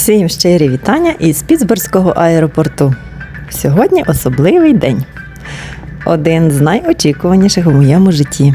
Всім щирі вітання із Піцбурзького аеропорту. Сьогодні особливий день. Один з найочікуваніших у моєму житті.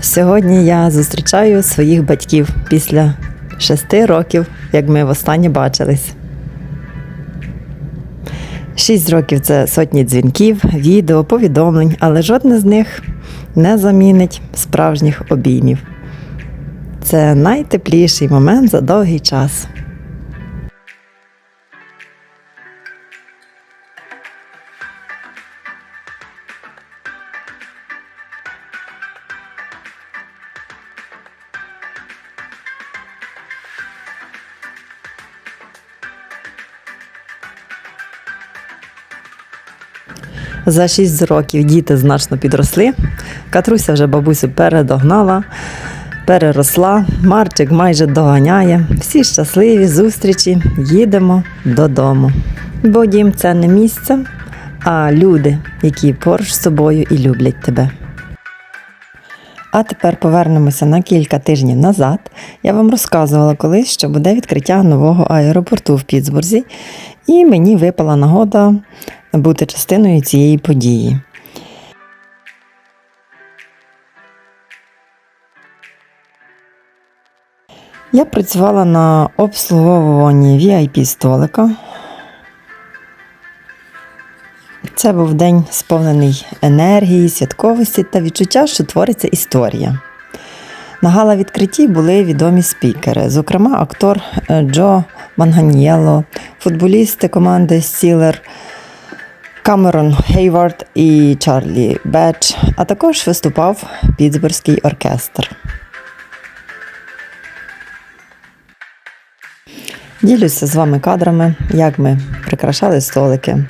Сьогодні я зустрічаю своїх батьків після шести років, як ми востаннє бачились. Шість років це сотні дзвінків, відео, повідомлень, але жодне з них не замінить справжніх обіймів. Це найтепліший момент за довгий час. За 6 років діти значно підросли. Катруся вже бабусю передогнала, переросла. Марчик майже доганяє. Всі щасливі зустрічі. Їдемо додому. Бо дім це не місце, а люди, які поруч з собою і люблять тебе. А тепер повернемося на кілька тижнів назад. Я вам розказувала колись, що буде відкриття нового аеропорту в Пітсбурзі, і мені випала нагода бути частиною цієї події. Я працювала на обслуговуванні VIP столика. Це був день сповнений енергії, святковості та відчуття, що твориться історія. На гала відкритті були відомі спікери, зокрема, актор е, Джо Манганієло, футболісти команди Стілер Камерон Хейвард і Чарлі Беч, а також виступав Пітсбурзький оркестр. Ділюся з вами кадрами, як ми прикрашали столики.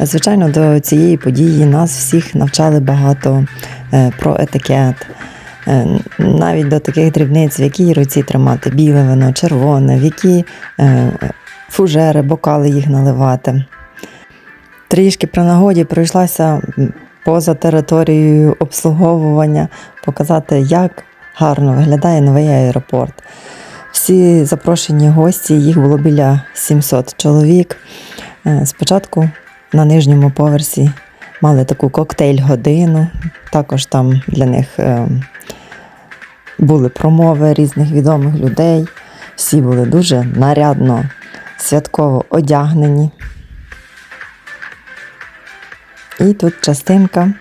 Звичайно, до цієї події нас всіх навчали багато е, про етикет, е, навіть до таких дрібниць, в якій руці тримати біле вино, червоне, в які е, фужери, бокали їх наливати. Трішки при нагоді пройшлася поза територією обслуговування, показати, як гарно виглядає новий аеропорт. Всі запрошені гості, їх було біля 700 чоловік. Спочатку на нижньому поверсі мали таку коктейль-годину. Також там для них е, були промови різних відомих людей. Всі були дуже нарядно, святково одягнені. І тут частинка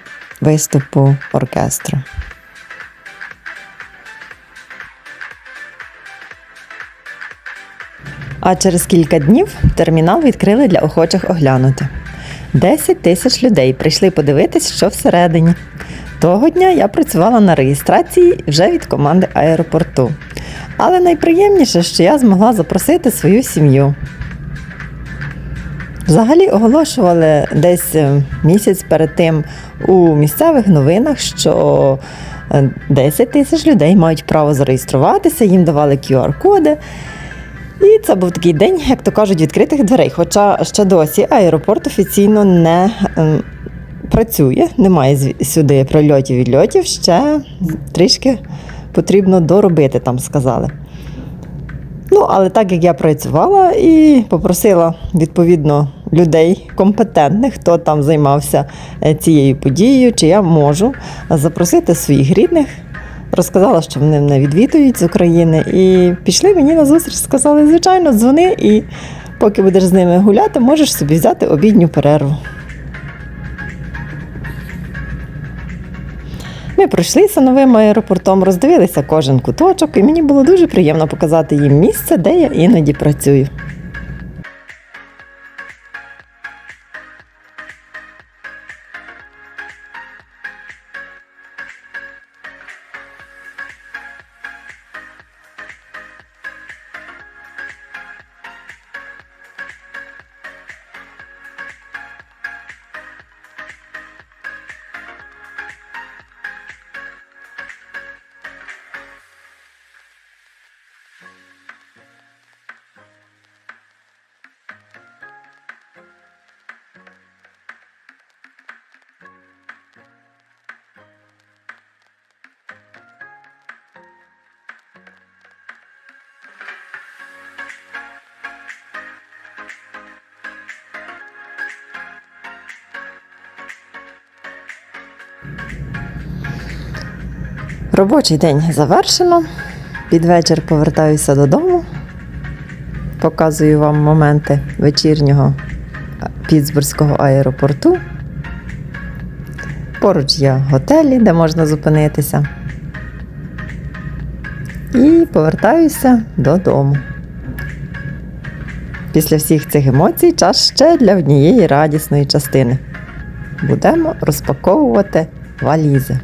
виступу оркестру. А через кілька днів термінал відкрили для охочих оглянути. 10 тисяч людей прийшли подивитись, що всередині. Того дня я працювала на реєстрації вже від команди аеропорту. Але найприємніше, що я змогла запросити свою сім'ю. Взагалі оголошували десь е, місяць перед тим у місцевих новинах, що 10 е, тисяч людей мають право зареєструватися, їм давали QR-коди. І це був такий день, як то кажуть, відкритих дверей. Хоча ще досі аеропорт офіційно не ем, працює, немає сюди прольотів відльотів, ще трішки потрібно доробити, там сказали. Ну, але так як я працювала і попросила відповідно людей компетентних, хто там займався е, цією подією, чи я можу запросити своїх рідних розказала, що вони мене відвідують з України, і пішли мені на зустріч, сказали, звичайно, дзвони, і поки будеш з ними гуляти, можеш собі взяти обідню перерву. Ми пройшлися новим аеропортом, роздивилися кожен куточок, і мені було дуже приємно показати їм місце, де я іноді працюю. Робочий день завершено. Під вечір повертаюся додому. Показую вам моменти вечірнього Пітсбурзького аеропорту. Поруч є готелі, де можна зупинитися. І повертаюся додому. Після всіх цих емоцій час ще для однієї радісної частини. Будемо розпаковувати валізи.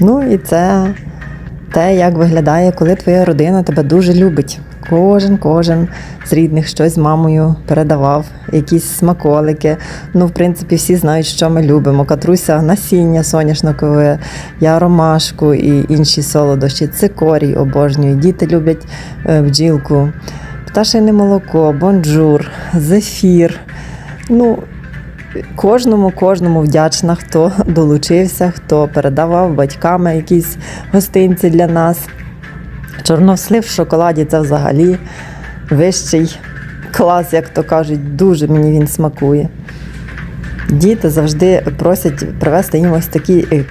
Ну і це те, як виглядає, коли твоя родина тебе дуже любить. Кожен, кожен з рідних щось з мамою передавав, якісь смаколики. Ну, в принципі, всі знають, що ми любимо. Катруся насіння соняшникове, я ромашку і інші солодощі, цикорій обожнюю. Діти люблять е, бджілку, пташине молоко, бонджур, зефір. Ну, Кожному, кожному вдячна, хто долучився, хто передавав батьками якісь гостинці для нас. Чорнослив в шоколаді це взагалі вищий клас, як то кажуть, дуже мені він смакує. Діти завжди просять привезти їм ось такі е,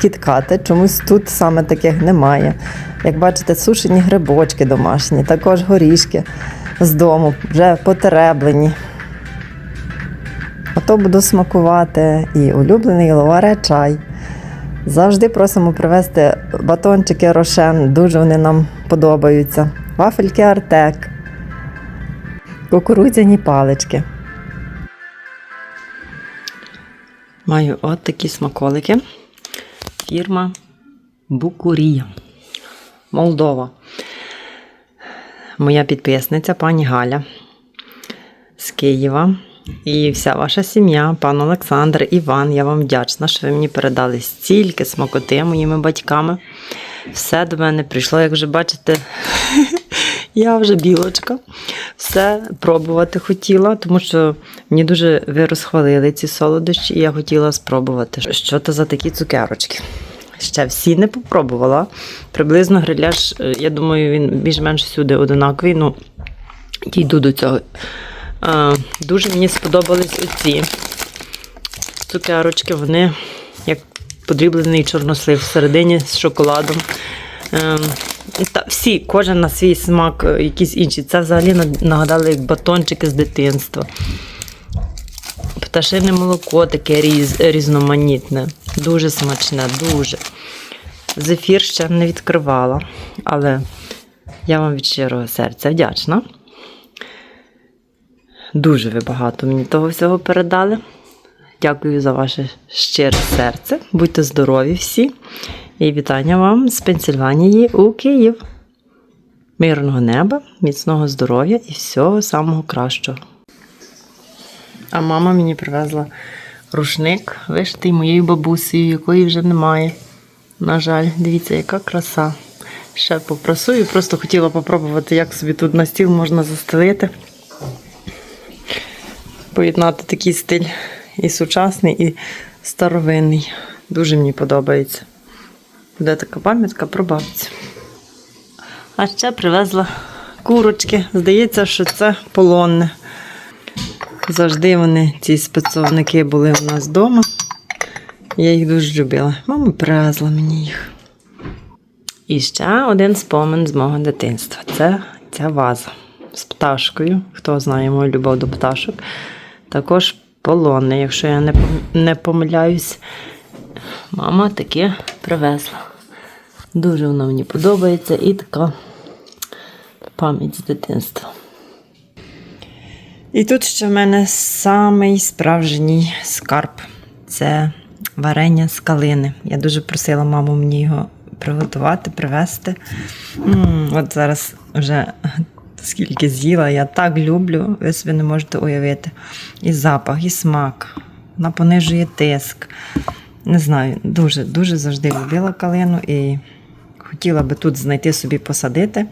кіткати. Чомусь тут саме таких немає. Як бачите, сушені грибочки домашні, також горішки з дому, вже потереблені. Ото буду смакувати і улюблений ловаре чай. Завжди просимо привезти батончики рошен, дуже вони нам подобаються. Вафельки Артек, кукурудзяні палички. Маю от такі смаколики. Фірма Букурія. Молдова. Моя підписниця пані Галя з Києва. І вся ваша сім'я, пан Олександр, Іван, я вам вдячна, що ви мені передали стільки смакоти моїми батьками. Все до мене прийшло, як вже бачите, я вже білочка. Все пробувати хотіла, тому що мені дуже ви розхвалили ці солодощі, і я хотіла спробувати, що це за такі цукерочки. Ще всі не попробувала. Приблизно гриляш, е, я думаю, він більш-менш всюди одинаковий. Ну, дійду до цього. Дуже мені сподобались оці цукерочки. Вони як подріблений чорнослив всередині з шоколадом. Ем, та всі, кожен на свій смак, е, якісь інші. Це взагалі нагадали як батончики з дитинства. Пташине молоко таке різ, різноманітне, дуже смачне, дуже. Зефір ще не відкривала, але я вам від щирого серця вдячна. Дуже ви багато мені того всього передали. Дякую за ваше щире серце. Будьте здорові всі. І вітання вам з Пенсільванії у Київ. Мирного неба, міцного здоров'я і всього самого кращого. А мама мені привезла рушник, вишитий моєю бабусею, якої вже немає. На жаль, дивіться, яка краса. Ще попрасую, просто хотіла попробувати, як собі тут на стіл можна застелити поєднати такий стиль і сучасний, і старовинний. Дуже мені подобається. Буде така пам'ятка про бабцю. А ще привезла курочки. Здається, що це полонне. Завжди вони, ці спецовники, були у нас вдома. Я їх дуже любила. Мама привезла мені їх. І ще один спомин з мого дитинства. Це ця ваза з пташкою. Хто знає мою любов до пташок. Також полонне, якщо я не, помиляюсь. Мама таке привезла. Дуже воно мені подобається і така пам'ять з дитинства. І тут ще в мене самий справжній скарб це варення з калини. Я дуже просила маму мені його приготувати, привезти. М, От зараз вже скільки з'їла, я так люблю, ви собі не можете уявити. І запах, і смак. Вона понижує тиск. Не знаю, дуже, дуже завжди любила калину і хотіла би тут знайти собі посадити.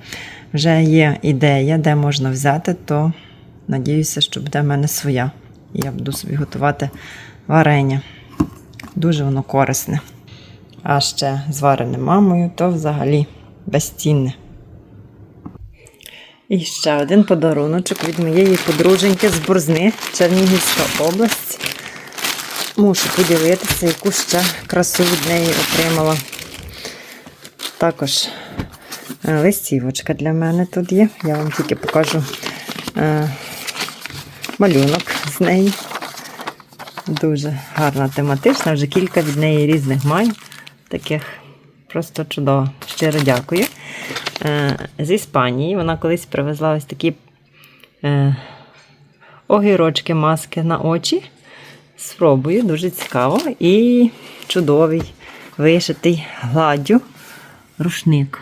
Вже є ідея, де можна взяти, то надіюся, що буде в мене своя. І я буду собі готувати варення. Дуже воно корисне. А ще зварене мамою, то взагалі безцінне. І ще один подаруночок від моєї подруженьки з Борзни, Чернігівська область. мушу поділитися, яку ще красу від неї отримала. Також е, листівочка для мене тут є. Я вам тільки покажу е, малюнок з неї. Дуже гарна тематична, вже кілька від неї різних маю. Таких просто чудово. Щиро дякую. Е, з Іспанії вона колись привезла ось такі е, огірочки, маски на очі. Спробую, дуже цікаво. І чудовий вишитий гладдю рушник.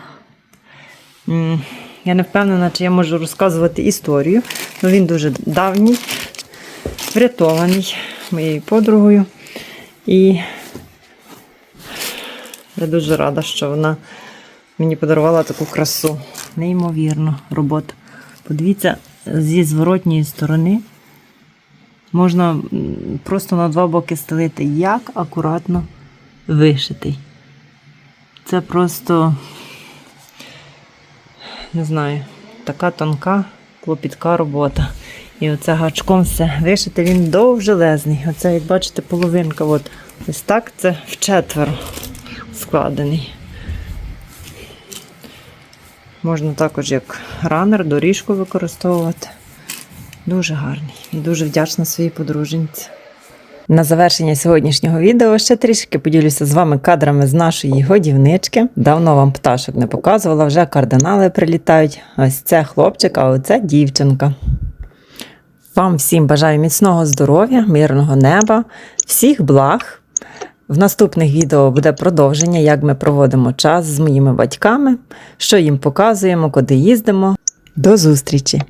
Я не впевнена, чи я можу розказувати історію. Ну, він дуже давній, врятований моєю подругою. І я дуже рада, що вона мені подарувала таку красу. Неймовірно, робота. Подивіться, зі зворотньої сторони можна просто на два боки стелити, як акуратно вишитий. Це просто, не знаю, така тонка, клопітка робота. І оце гачком все вишити, він довжелезний. Оце, як бачите, половинка. От, ось так це вчетверо складений. Можна також як ранер, доріжку використовувати. Дуже гарний і дуже вдячна своїй подруженці. На завершення сьогоднішнього відео ще трішки поділюся з вами кадрами з нашої годівнички. Давно вам пташок не показувала, вже кардинали прилітають. Ось це хлопчик, а оце дівчинка. Вам всім бажаю міцного здоров'я, мирного неба, всіх благ. В наступних відео буде продовження, як ми проводимо час з моїми батьками, що їм показуємо, куди їздимо. До зустрічі!